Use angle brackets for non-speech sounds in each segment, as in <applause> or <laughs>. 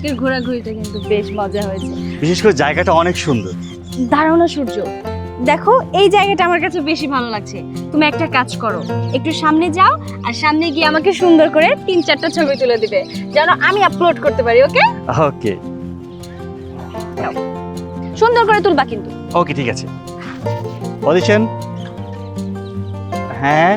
আজকের ঘোরাঘুরিটা কিন্তু বেশ মজা হয়েছে। বিশেষ করে জায়গাটা অনেক সুন্দর। না সূর্য। দেখো এই জায়গাটা আমার কাছে বেশি ভালো লাগছে। তুমি একটা কাজ করো একটু সামনে যাও আর সামনে গিয়ে আমাকে সুন্দর করে তিন চারটা ছবি তুলে দিবে যেন আমি আপলোড করতে পারি ওকে ওকে সুন্দর করে তুলবা কিন্তু। ওকে ঠিক আছে। অডিশন হ্যাঁ?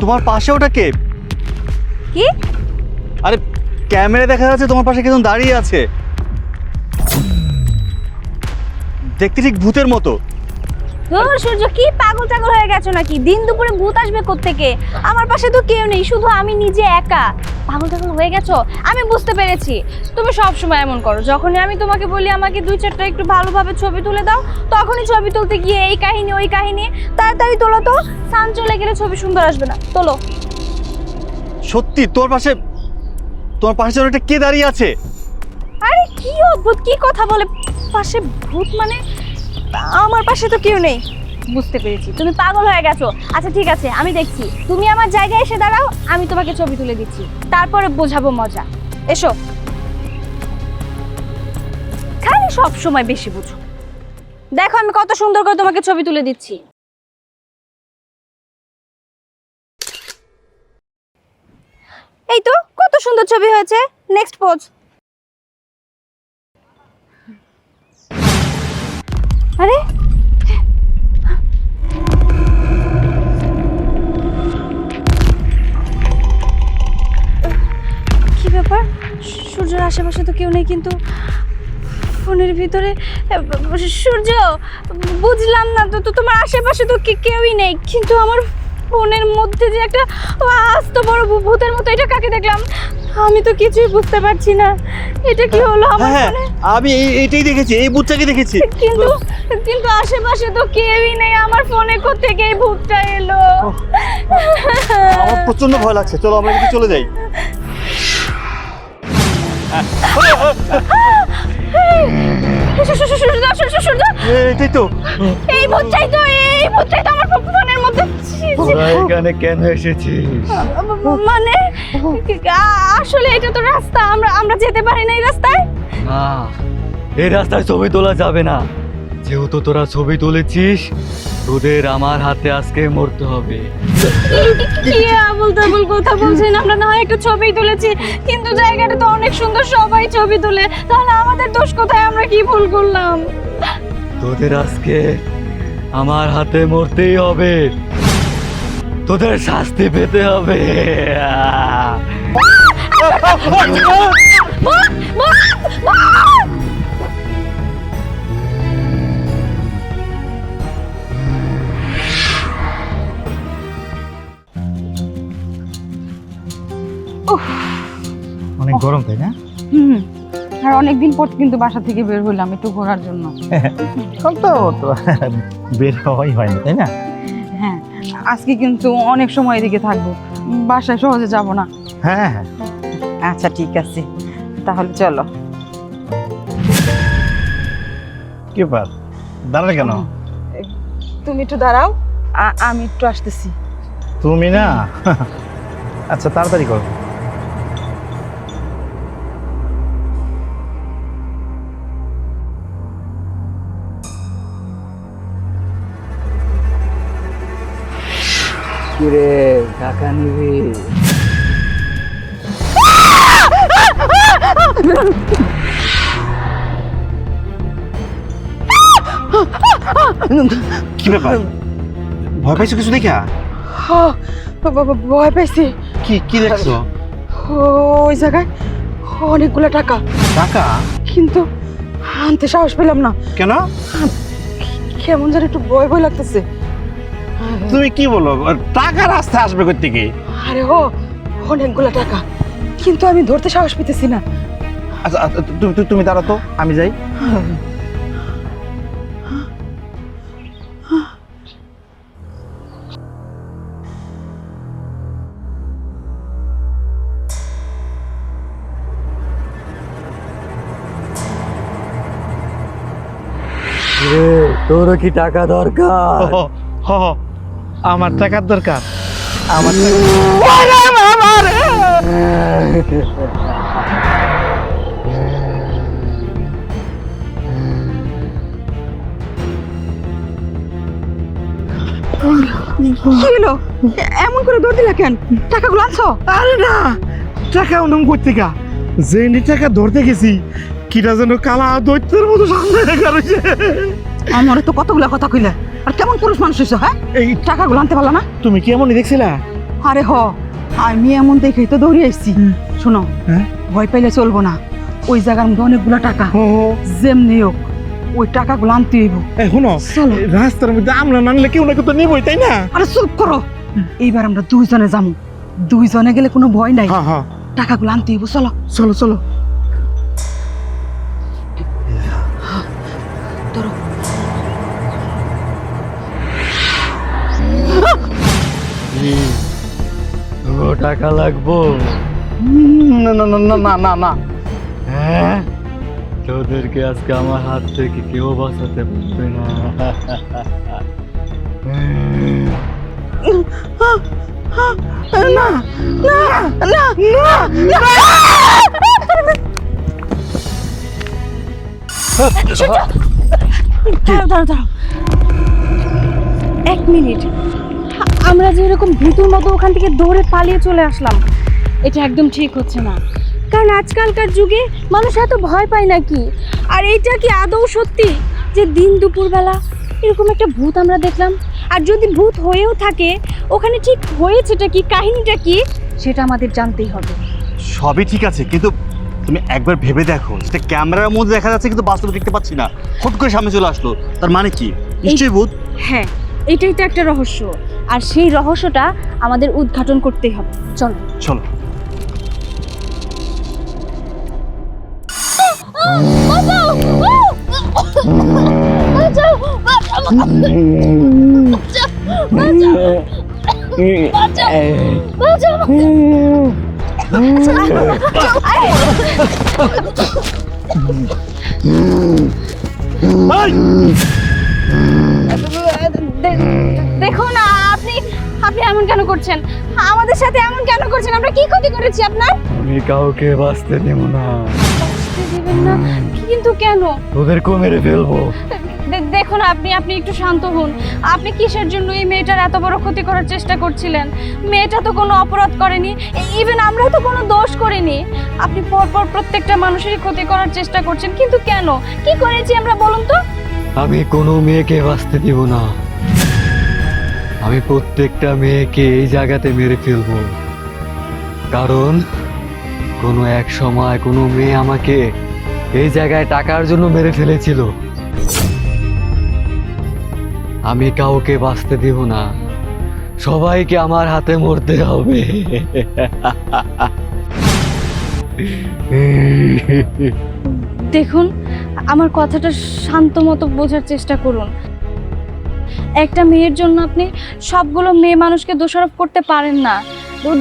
তোমার পাশে ওটা কে? কি? আরে ক্যামেরা দেখা যাচ্ছে তোমার পাশে কেজন দাঁড়িয়ে আছে। দেখতে ঠিক ভূতের মতো। ধুর সূর্য কি পাগল টাগল হয়ে গেছো নাকি? দিন দুপুরে ভূত আসবে থেকে আমার পাশে তো কেউ নেই শুধু আমি নিজে একা। পাগল টাগল হয়ে গেছো? আমি বুঝতে পেরেছি। তুমি সব সময় এমন করো। যখনই আমি তোমাকে বলি আমাকে দুই চারটা একটু ভালোভাবে ছবি তুলে দাও তখনই ছবি তুলতে গিয়ে এই কাহিনী ওই কাহিনী তাড়াতাড়ি তোলো তো। সান চলে গেলে ছবি সুন্দর আসবে না। তোলো। সত্যি তোর পাশে তোমার পাশে একটা কে দাঁড়িয়ে আছে। আরে কি অদ্ভুত কি কথা বলে? পাশে ভূত মানে আমার পাশে তো কেউ নেই। বুঝতে পেরেছি। তুমি পাগল হয়ে গেছো। আচ্ছা ঠিক আছে, আমি দেখছি। তুমি আমার জায়গায় এসে দাঁড়াও, আমি তোমাকে ছবি তুলে দিচ্ছি। তারপরে বোঝাবো মজা। এসো। খালি সব সময় বেশি বুঝো। দেখো আমি কত সুন্দর করে তোমাকে ছবি তুলে দিচ্ছি। এই তো, কত সুন্দর ছবি হয়েছে। নেক্সট পোজ আরে। কি ব্যাপার? সূর্যের আশেপাশে তো কেউ নেই, কিন্তু ফোনের ভিতরে সূর্য, বুঝলাম না, তো তো তোমার আশেপাশে তো কেউই নেই, কিন্তু আমার ফোনের মধ্যে যে একটা আস্ত বড় ভূতের মতো, এটা কাকে দেখলাম? আমি তো কিছুই বুঝতে পারছি না এটা কি হলো আমার হ্যাঁ আমি এই- এইটাই দেখেছি এই বুথটাকে দেখেছি কিন্তু কিন্তু আশেপাশে তো কেউই নেই আমার ফোনে থেকে এই ভূতটা এলো আমার প্রচণ্ড ভয় লাগছে চলো আমরা কিন্তু চলে যাই এটাই তো এই ভূতটাই তো এই ভূতটাই তো আমার ছি। তোরা এখানে কেন এসেছিস? মানে আসলে এটা তো রাস্তা আমরা আমরা যেতে পারি না এই রাস্তায়। না এই রাস্তায় ছবি তোলা যাবে না। যেহেতু তোরা ছবি তুলেছিস তোদের আমার হাতে আজকে মরতে হবে। কি আবল তাবল কথা বলছেন? আমরা না হয় একটা ছবি তুলেছি কিন্তু জায়গাটা তো অনেক সুন্দর সবাই ছবি তুলে। তাহলে আমাদের দোষ কোথায়? আমরা কি ভুল করলাম? তোদের আজকে আমার হাতে মরতেই হবে। তোদের শাস্তি পেতে হবে! অনেক গরম তাই না? হুম আর অনেকদিন পর কিন্তু বাসা থেকে বের হইলাম একটু ঘোরার জন্য। <laughs> তো তো বের হওয়াই হয় না তাই না? আজকে কিন্তু অনেক সময় এদিকে থাকব। বাসায় সহজে যাব না। হ্যাঁ হ্যাঁ। আচ্ছা ঠিক আছে। তাহলে চলো। কি ব্যাপার? দাঁড়ালে কেন? তুমি একটু দাঁড়াও। আমি একটু আসতেছি। তুমি না? আচ্ছা তাড়াতাড়ি করো। কিরে টাকা নিবি? কি ব্যাপার? ভয় পাইছো কিছু দেখা? হ, বাবা, বাবা, ভয় পাইছি। কি কি দেখছ? ওই জায়গায় অনেকগুলো টাকা। টাকা? কিন্তু আনতে সাহস পেলাম না। কেন? কেমন যেন একটু ভয় ভয় লাগতেছে। তুমি কি বলো? টাকা রাস্তায় আসবে করতে কি আরে ও অনেকগুলো টাকা। কিন্তু আমি ধরতে সাহস পেতেছি না। আচ্ছা, আচ্ছা তুমি দাঁড়াতো আমি যাই। তোর কি টাকা দরকার? আমার টাকার দরকার। আমার হলো? এমন করে দৌড় দিলা কেন? টাকাগুলো আনছো? আরে না টাকা অনম করতে গা যে নি টাকা ধরতে গেছি কিটা যেন কালা দৈত্যের মতো সামনে আমার তো কতগুলা কথা কইলা? আর কেমন পুরুষ মানুষ হইছো হ্যাঁ? এই টাকাগুলো আনতে পারলা না? তুমি কি এমনই দেখছিলা? আরে হ আমি এমন দেখেই তো দৌড়ে আসছি শোনো হ্যাঁ? ভয় পাইলে চলবো না। ওই জায়গার মধ্যে অনেকগুলো টাকা হ, হ। যেমনি হোক ওই টাকাগুলো আনতে হইব। এই শুনো চলো। এই রাস্তার মধ্যে আমরা নানলে কেউ না কেউ তো নেবই তাই না? আরে চুপ করো। এইবার আমরা দুইজনে যাব দুইজনে গেলে কোনো ভয় নাই। হ্যাঁ হ্যাঁ। টাকাগুলো আনতে হইব চলো। চলো চলো। ও টাকা লাগবো উম, না না না না না না না হ্যাঁ তোদেরকে আজকে আমার হাত থেকে কেউ বাঁচাতে পারবে না না না না না দাঁড়াও দাঁড়াও দাঁড়াও এক মিনিট আমরা যে এরকম ভীতুর মতো ওখান থেকে দৌড়ে পালিয়ে চলে আসলাম এটা একদম ঠিক হচ্ছে না। কারণ আজকালকার যুগে মানুষ এত ভয় পায় নাকি? আর এইটা কি আদৌ সত্যি যে দিন দুপুরবেলা এরকম একটা ভূত আমরা দেখলাম? আর যদি ভূত হয়েও থাকে ওখানে ঠিক হয়েছেটা কি কাহিনীটা কি সেটা আমাদের জানতেই হবে। সবই ঠিক আছে কিন্তু তুমি একবার ভেবে দেখো সেটা ক্যামেরার মধ্যে দেখা যাচ্ছে কিন্তু বাস্তবে দেখতে পাচ্ছি না। হুট করে সামনে চলে আসলো তার মানে কি? নিশ্চয়ই ভূত? হ্যাঁ এটাই তো একটা রহস্য। আর সেই রহস্যটা আমাদের উদ্ঘাটন করতেই হবে। চলো। চলো। দেখুন আপনি এমন কেন করছেন? আমাদের সাথে এমন কেন করছেন? আমরা কি ক্ষতি করেছি আপনার? আমি কাউকে বাঁচতে দেব না। বাঁচতে দিবেন না? কিন্তু কেন? তোদেরকেও মেরে ফেলব? দেখুন আপনি আপনি একটু শান্ত হন। আপনি কিসের জন্য এই মেয়েটার এত বড় ক্ষতি করার চেষ্টা করছিলেন? মেয়েটা তো কোনো অপরাধ করেনি। ইভেন আমরা তো কোনো দোষ করিনি। আপনি পরপর প্রত্যেকটা মানুষেরই ক্ষতি করার চেষ্টা করছেন কিন্তু কেন? কি করেছি আমরা বলুন তো? আমি কোনো মেয়েকে বাঁচতে দিব না। আমি প্রত্যেকটা মেয়েকে এই জায়গাতে মেরে ফেলব। কারণ কোনো এক সময় কোনো মেয়ে আমাকে এই জায়গায় টাকার জন্য মেরে ফেলেছিল। আমি কাউকে বাঁচতে দিব না। সবাইকে আমার হাতে মরতে হবে। দেখুন, আমার কথাটা শান্ত মতো বোঝার চেষ্টা করুন। একটা মেয়ের জন্য আপনি সবগুলো মেয়ে মানুষকে দোষারোপ করতে পারেন না।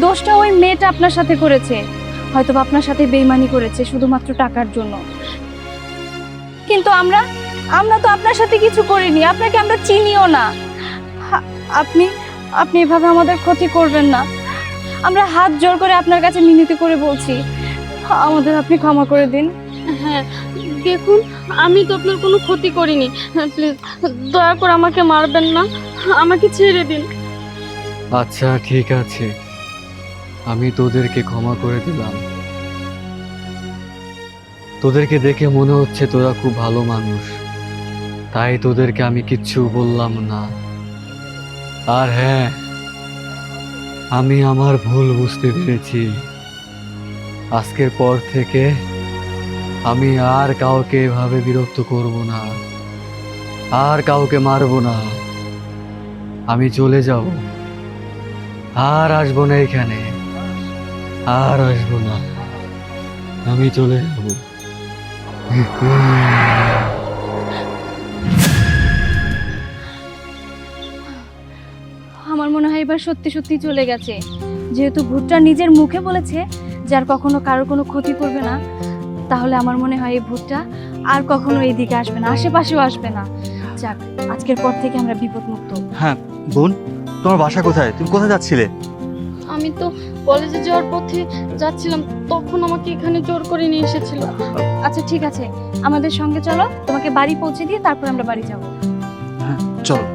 দোষটা ওই মেয়েটা আপনার সাথে করেছে। হয়তো আপনার সাথে বেইমানি করেছে শুধুমাত্র টাকার জন্য। কিন্তু আমরা আমরা তো আপনার সাথে কিছু করিনি, আপনাকে আমরা চিনিও না। আপনি আপনি এভাবে আমাদের ক্ষতি করবেন না। আমরা হাত জোর করে আপনার কাছে মিনতি করে বলছি। আমাদের আপনি ক্ষমা করে দিন। হ্যাঁ দেখুন, আমি তো আপনার কোনো ক্ষতি করিনি। প্লিজ দয়া করে আমাকে মারবেন না। আমাকে ছেড়ে দিন। আচ্ছা ঠিক আছে। আমি তোদেরকে ক্ষমা করে দিলাম। তোদেরকে দেখে মনে হচ্ছে তোরা খুব ভালো মানুষ। তাই তোদেরকে আমি কিচ্ছু বললাম না। আর হ্যাঁ আমি আমার ভুল বুঝতে পেরেছি। আজকের পর থেকে আমি আর কাউকে এভাবে বিরক্ত করব না। আর কাউকে মারবো না। আমি চলে যাব। আর আসব না এখানে। আর আসব না। আমি চলে যাব। আমার মনে হয় এবার সত্যি সত্যি চলে গেছে। যেহেতু ভুট্টা নিজের মুখে বলেছে, যার কখনো কারোর কোনো ক্ষতি করবে না। তাহলে আমার মনে হয় এই ভূতটা আর কখনো এইদিকে আসবে না আশেপাশেও আসবে না। যাক আজকের পর থেকে আমরা বিপদমুক্ত। হ্যাঁ বোন তোমার বাসা কোথায়? তুমি কোথায় যাচ্ছিলে? আমি তো কলেজে যাওয়ার পথে যাচ্ছিলাম তখন আমাকে এখানে জোর করে নিয়ে এসেছিল। আচ্ছা ঠিক আছে। আমাদের সঙ্গে চলো তোমাকে বাড়ি পৌঁছে দিয়ে তারপর আমরা বাড়ি যাব। হ্যাঁ চলো।